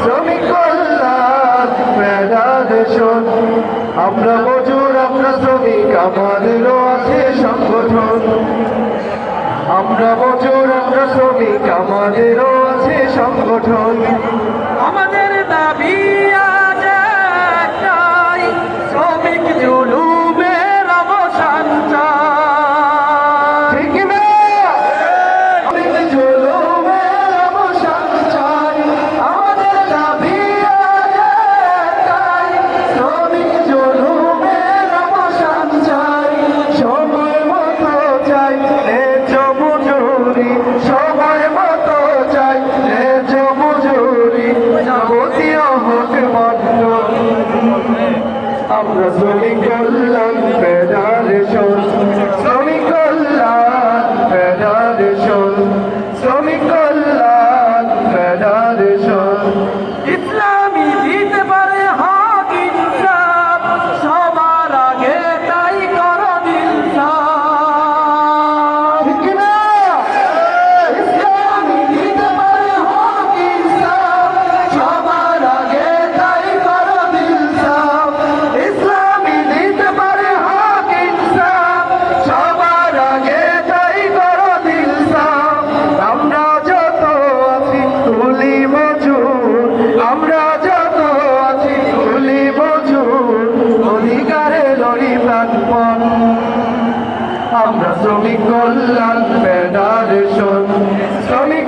শ্রমিক কল্যাণ ফেডারেশন আমরা মজুর, আমরা শ্রমিক, আমাদেরও আছে সংগঠন। আমরা মজুর, আমরা শ্রমিক, আমাদের رسولك الله পরিত্রাণ আমরা শ্রমিক কল্যাণ ফেডারেশন। শ্রমিক